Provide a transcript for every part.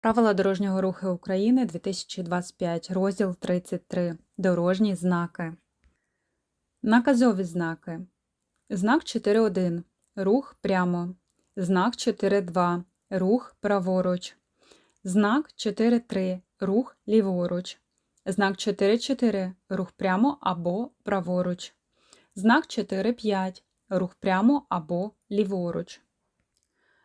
Правила дорожнього руху України 2025, розділ 33. Дорожні знаки. Наказові знаки. Знак 4.1. Рух прямо. Знак 4.2. Рух праворуч. Знак 4.3. Рух ліворуч. Знак 4.4. Рух прямо або праворуч. Знак 4.5. Рух прямо або ліворуч.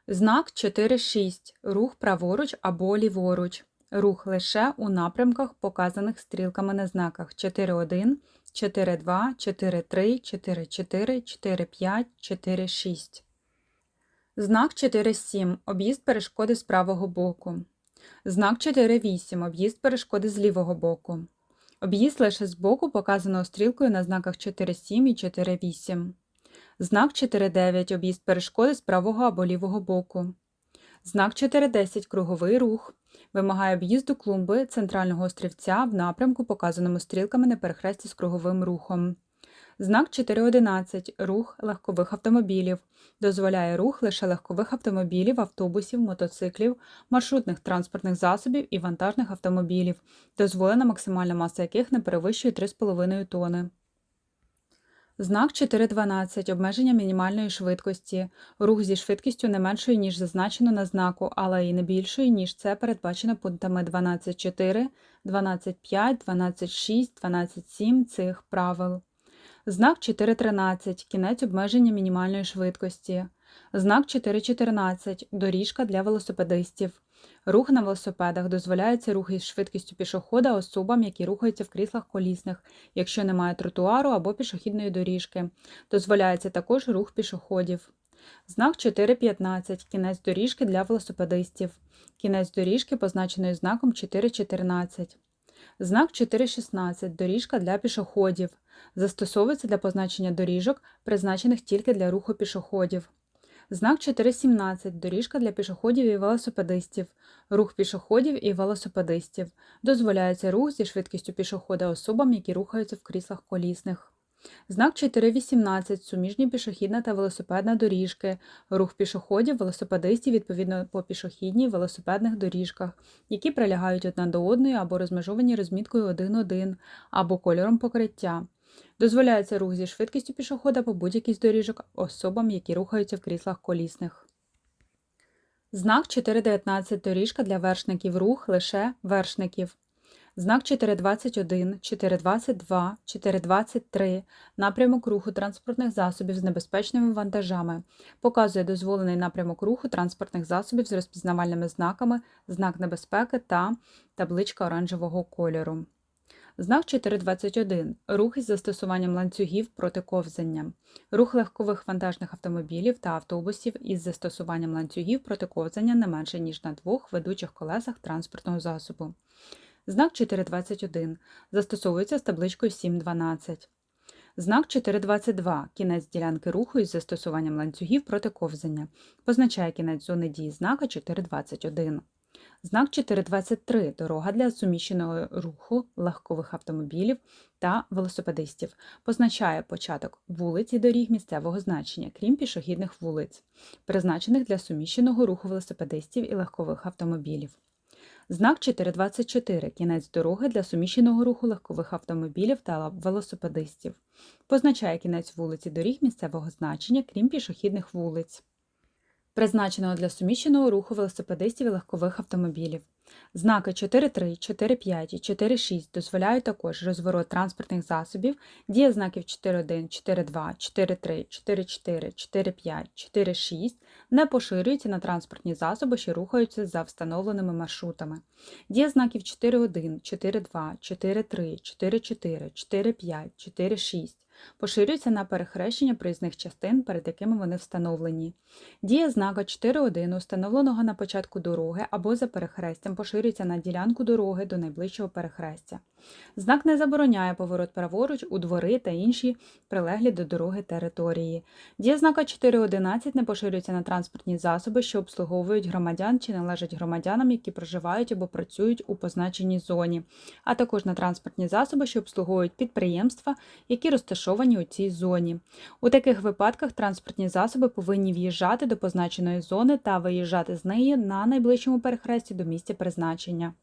Знак 4.6. Рух праворуч або ліворуч. Рух лише у напрямках, показаних стрілками на знаках 4.1, 4.2, 4.3, 4.4, 4.5, 4.6. Знак 4.7. Об'їзд перешкоди з правого боку. Знак 4.8. Об'їзд перешкоди з лівого боку. Об'їзд лише з боку, показаного стрілкою на знаках 4.7 і 4.8. Знак 4.9 об'їзд перешкоди з правого або лівого боку. Знак 4.10 круговий рух. Вимагає об'їзду клумби центрального острівця в напрямку, показаному стрілками на перехресті з круговим рухом. Знак 4.11 рух легкових автомобілів. Дозволяє рух лише легкових автомобілів, автобусів, мотоциклів, маршрутних транспортних засобів і вантажних автомобілів, дозволена максимальна маса яких не перевищує 3,5 тони. Знак 4.12. Обмеження мінімальної швидкості. Рух зі швидкістю не меншою, ніж зазначено на знаку, але і не більшою, ніж це передбачено пунктами 12.4, 12.5, 12.6, 12.7 цих правил. Знак 4.13. Кінець обмеження мінімальної швидкості. Знак 4.14. Доріжка для велосипедистів. Рух на велосипедах дозволяється рух із швидкістю пішохода особам, які рухаються в кріслах колісних, якщо немає тротуару або пішохідної доріжки. Дозволяється також рух пішоходів. Знак 4.15. Кінець доріжки для велосипедистів. Кінець доріжки позначений знаком 4.14. Знак 4.16. Доріжка для пішоходів. Застосовується для позначення доріжок, призначених тільки для руху пішоходів. Знак 4.17. Доріжка для пішоходів і велосипедистів. Рух пішоходів і велосипедистів. Дозволяється рух зі швидкістю пішохода особам, які рухаються в кріслах колісних. Знак 4.18. Суміжні пішохідна та велосипедна доріжки. Рух пішоходів, велосипедистів відповідно по пішохідній велосипедних доріжках, які прилягають одна до одної або розмежовані розміткою 1.1 або кольором покриття. Дозволяється рух зі швидкістю пішохода по будь-якій з доріжок особам, які рухаються в кріслах колісних. Знак 4.19. Доріжка для вершників. Рух лише вершників. Знак 4.21, 4.22, 4.23. Напрямок руху транспортних засобів з небезпечними вантажами. Показує дозволений напрямок руху транспортних засобів з розпізнавальними знаками, знак небезпеки та табличка оранжевого кольору. Знак 4.21. Рух із застосуванням ланцюгів проти ковзання. Рух легкових вантажних автомобілів та автобусів із застосуванням ланцюгів проти ковзання не менше, ніж на двох ведучих колесах транспортного засобу. Знак 4.21. Застосовується з табличкою 7.12. Знак 4.22. Кінець ділянки руху із застосуванням ланцюгів проти ковзання. Позначає кінець зони дії знака 4.21. Знак 4.23. Дорога для суміщеного руху легкових автомобілів та велосипедистів. Позначає початок вулиць і доріг місцевого значення, крім пішохідних вулиць, призначених для суміщеного руху велосипедистів і легкових автомобілів. Знак 4.24. Кінець дороги для суміщеного руху легкових автомобілів та велосипедистів. Позначає кінець вулиці доріг місцевого значення, крім пішохідних вулиць призначеного для суміщеного руху велосипедистів і легкових автомобілів. Знаки 4.3, 4.5 і 4.6 дозволяють також розворот транспортних засобів, дія знаків 4.1, 4.2, 4.3, 4.4, 4.5, 4.6 не поширюються на транспортні засоби, що рухаються за встановленими маршрутами. Дія знаків 4.1, 4.2, 4.3, 4.4, 4.5, 4.6 поширюються на перехрещення проїзних частин, перед якими вони встановлені. Дія знака 4.1, установленого на початку дороги або за перехрестям, поширюється на ділянку дороги до найближчого перехрестя. Знак не забороняє поворот праворуч у двори та інші прилеглі до дороги території. Дія знака 4.11 не поширюється на транспортні засоби, що обслуговують громадян чи належать громадянам, які проживають або працюють у позначеній зоні, а також на транспортні засоби, що обслуговують підприємства, які розташовані у цій зоні. У таких випадках транспортні засоби повинні в'їжджати до позначеної зони та виїжджати з неї на найближчому перехресті до місця призначення.